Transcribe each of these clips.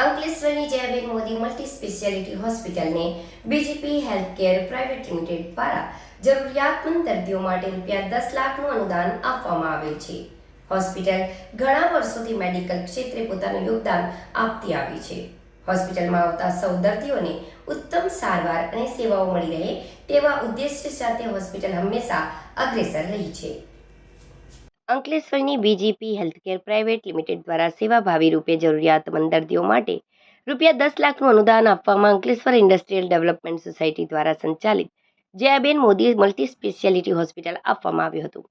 અંકલેશ્વરની Jayaben Modi multi speciality હોસ્પિટલને BGP healthcare private limited દ્વારા જરૂરિયાતમંદ દર્દીઓ માટે રૂપિયા દસ લાખનું અનુદાન આપવામાં આવેલ છે. હોસ્પિટલ ઘણા વર્ષોથી મેડિકલ ક્ષેત્રે પોતાનું યોગદાન આપતી આવી છે. હોસ્પિટલમાં આવતા સૌ દર્દીઓને ઉત્તમ સારવાર અને સેવાઓ મળી રહે તેવા ઉદ્દેશ્ય સાથે હોસ્પિટલ હંમેશા અગ્રેસર રહી છે. અંકલેશ્વરની બીજીપી હેલ્થકેર પ્રાઇવેટ લિમિટેડ દ્વારા સેવાભાવી રૂપે જરૂરિયાતમંદ દર્દીઓ માટે રૂપિયા દસ લાખનું અનુદાન આપવામાં અંકલેશ્વર ઇન્ડસ્ટ્રીયલ ડેવલપમેન્ટ સોસાયટી દ્વારા સંચાલિત Jayaben Modi multi specialty hospital આપવામાં આવ્યું હતું.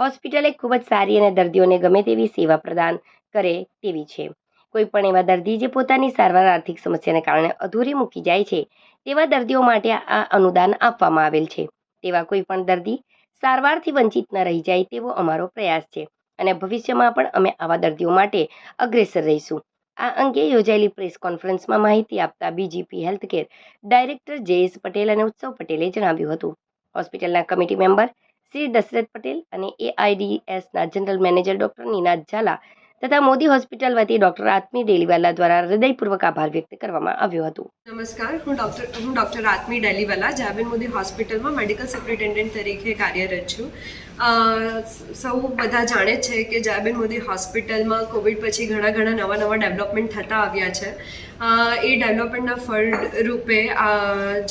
હોસ્પિટલ ખૂબ જ સારી અને દર્દીઓને ગમે તેવી સેવા પ્રદાન કરે તેવી છે. કોઈ પણ એવા દર્દી જે પોતાની સારવાર આર્થિક સમસ્યાને કારણે અધૂરી મૂકી જાય છે, તેવા દર્દીઓ માટે આ અનુદાન આપવામાં આવેલ છે. તેવા કોઈ પણ દર્દી સારવારથી વંચિત ન રહી જાય તેવો અમારો પ્રયાસ છે અને ભવિષ્યમાં પણ અમે આવા દર્દીઓ માટે અગ્રેસર રહીશું. આ અંગે યોજાયેલી પ્રેસ કોન્ફરન્સમાં માહિતી આપતા BGP healthcare director Jayesh Patel અને ઉત્સવ પટેલે જણાવ્યું હતું. હોસ્પિટલના કમિટી મેમ્બર શ્રી દશરથ પટેલ અને એઆઈડીએસના general manager doctor Ninad Zala તથા મોદી હોસ્પિટલ વતી ડોક્ટર આત્મી ડેલીવાલા દ્વારા હૃદયપૂર્વક આભાર વ્યક્ત કરવામાં આવ્યો હતો. નમસ્કાર, હું ડૉક્ટર હું ડૉક્ટર આત્મી ડેલીવાલા, જાબેન મોદી હોસ્પિટલમાં મેડિકલ સુપ્રિન્ટેન્ડન્ટ તરીકે કાર્યરત છું. સૌ બધા જાણે છે કે જયાબેન મોદી હોસ્પિટલમાં કોવિડ પછી ઘણા ઘણા નવા નવા ડેવલપમેન્ટ થતા આવ્યા છે. એ ડેવલપમેન્ટના ફળ રૂપે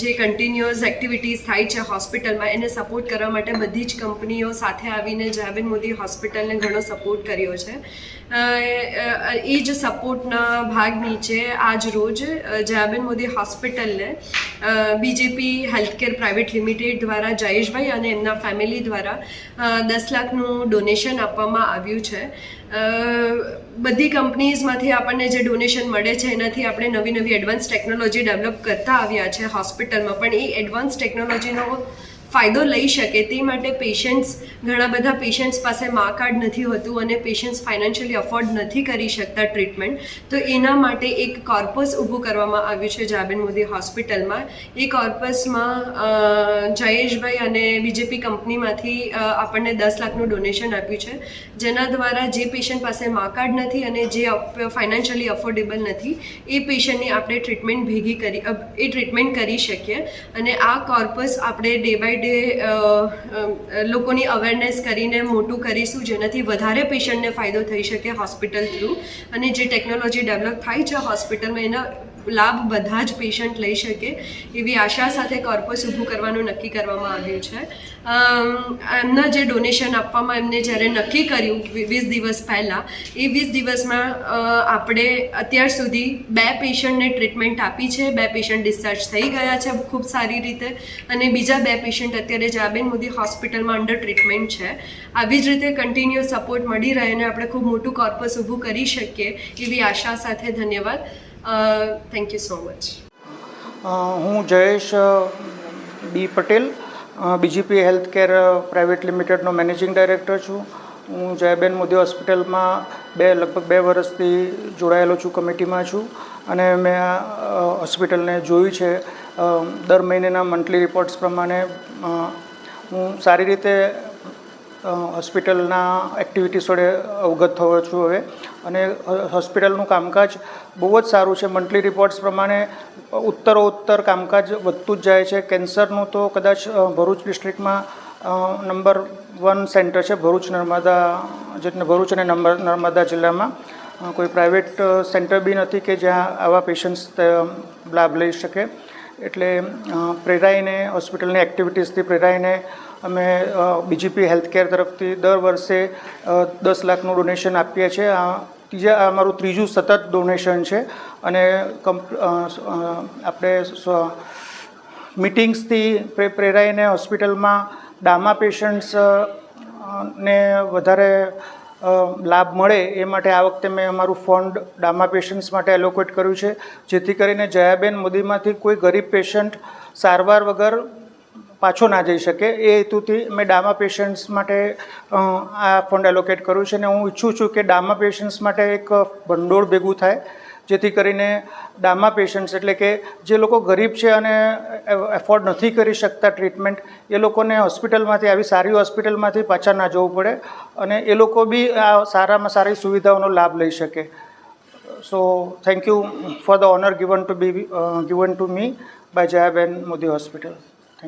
જે કન્ટિન્યુઅસ એક્ટિવિટીઝ થાય છે હોસ્પિટલમાં, એને સપોર્ટ કરવા માટે બધી જ કંપનીઓ સાથે આવીને જયાબેન મોદી હોસ્પિટલને ઘણો સપોર્ટ કર્યો છે. એ જ સપોર્ટના ભાગ નીચે આજ રોજ જયાબેન મોદી હોસ્પિટલને બીજેપી હેલ્થકેર પ્રાઇવેટ લિમિટેડ દ્વારા જયેશભાઈ અને એમના ફેમિલી દ્વારા દસ લાખનું ડોનેશન આપવામાં આવ્યું છે. બધી કંપનીઝમાંથી આપણને જે ડોનેશન મળે છે, એનાથી આપણે નવી નવી એડવાન્સ ટેકનોલોજી ડેવલપ કરતા આવ્યા છે હોસ્પિટલમાં. પણ એ એડવાન્સ ટેકનોલોજીનો ફાયદો લઈ શકે તે માટે પેશન્ટ્સ ઘણા બધા પેશન્ટ્સ પાસે મા કાર્ડ નથી હોતું અને પેશન્ટ્સ ફાઇનાન્શિયલી અફોર્ડ નથી કરી શકતા ટ્રીટમેન્ટ તો એના માટે એક કોર્પસ ઊભું કરવામાં આવ્યું છે જાબેન મોદી હોસ્પિટલમાં એ કોર્પસમાં જયેશભાઈ અને બીજેપી કંપનીમાંથી આપણને દસ લાખનું ડોનેશન આપ્યું છે. જેના દ્વારા જે પેશન્ટ પાસે મા કાર્ડ નથી અને જે ફાઇનાન્શિયલી અફોર્ડેબલ નથી, એ પેશન્ટની આપણે ટ્રીટમેન્ટ ભેગી કરી એ ટ્રીટમેન્ટ કરી શકીએ. અને આ કોર્પસ આપણે ડે બાય ડે લોકોની અવેરનેસ કરીને મોટું કરીશું જેનાથી વધારે પેશન્ટને ફાયદો થઈ શકે હોસ્પિટલ થ્રુ અને જે ટેકનોલોજી ડેવલપ થાય છે હોસ્પિટલમાં એના લાભ બધા જ પેશન્ટ લઈ શકે એવી આશા સાથે કોર્પસ ઊભું કરવાનું નક્કી કરવામાં આવ્યું છે. એમના જે ડોનેશન આપવામાં એમને જ્યારે નક્કી કર્યું વીસ દિવસ પહેલાં, એ વીસ દિવસમાં આપણે અત્યાર સુધી બે પેશન્ટને ટ્રીટમેન્ટ આપી છે, બે પેશન્ટ ડિસ્ચાર્જ થઈ ગયા છે ખૂબ સારી રીતે અને બીજા બે પેશન્ટ અત્યારે જાબેન મોદી હોસ્પિટલમાં અંડર ટ્રીટમેન્ટ છે. આવી જ રીતે કન્ટિન્યુ સપોર્ટ મળી રહે અને આપણે ખૂબ મોટું કોર્પસ ઊભું કરી શકીએ એવી આશા સાથે ધન્યવાદ. થેન્ક યુ સો મચ હું Jayesh B Patel. BGP health care private લિમિટેડનો managing director છું. હું જયાબેન મોદી હોસ્પિટલમાં બે, લગભગ બે વર્ષથી જોડાયેલો છું, કમિટીમાં છું. અને મેં આ હોસ્પિટલને જોયું છે. દર મહિનેના મંથલી રિપોર્ટ્સ પ્રમાણે હું સારી રીતે હોસ્પિટલના એક્ટિવિટીઝ વડે અવગત થયો છું હવે. અને હોસ્પિટલનું કામકાજ બહુ જ સારું છે. મંથલી રિપોર્ટ્સ પ્રમાણે ઉત્તરો ઉત્તર કામકાજ વધતું જ જાય છે. કેન્સરનું તો કદાચ ભરૂચ ડિસ્ટ્રિક્ટમાં નંબર વન સેન્ટર છે, ભરૂચ નર્મદા, જેટલે ભરૂચ અને નંબર, નર્મદા જિલ્લામાં. કોઈ પ્રાઇવેટ સેન્ટર બી નથી કે જ્યાં આવા પેશન્ટ્સ લાભ લઈ શકે. એટલે પ્રેરાઈને હોસ્પિટલની એક્ટિવિટીઝથી પ્રેરાઈને અમે બીજીપી હેલ્થકેર તરફથી દર વર્ષે દસ લાખનું ડોનેશન આપીએ છીએ. આ ત્રીજા આ અમારું ત્રીજું સતત ડોનેશન છે અને અ, આપણે મિટિંગ્સથી પ્રેરાઈને હોસ્પિટલમાં ડામા પેશન્ટ્સ ને વધારે લાભ મળે એ માટે આ વખતે મેં અમારું ફંડ ડામા પેશન્ટ્સ માટે એલોકેટ કર્યું છે. જેથી કરીને જયાબેન મોદીમાંથી કોઈ ગરીબ પેશન્ટ સારવાર વગર પાછો ના જઈ શકે. એ હેતુથી મેં ડામા પેશન્ટ્સ માટે આ ફંડ એલોકેટ કર્યું છે અને હું ઈચ્છું છું કે ડામા પેશન્ટ્સ માટે એક ભંડોળ ભેગું થાય. જેથી કરીને ડામા પેશન્ટ્સ એટલે કે જે લોકો ગરીબ છે અને એફોર્ડ નથી કરી શકતા ટ્રીટમેન્ટ, એ લોકોને હોસ્પિટલમાંથી આવી સારી હોસ્પિટલમાંથી પાછા ના જવું પડે અને એ લોકો બી આ સારામાં સારી સુવિધાઓનો લાભ લઈ શકે so thank you for the honour given to be given to me by Jayaben Modi hospital.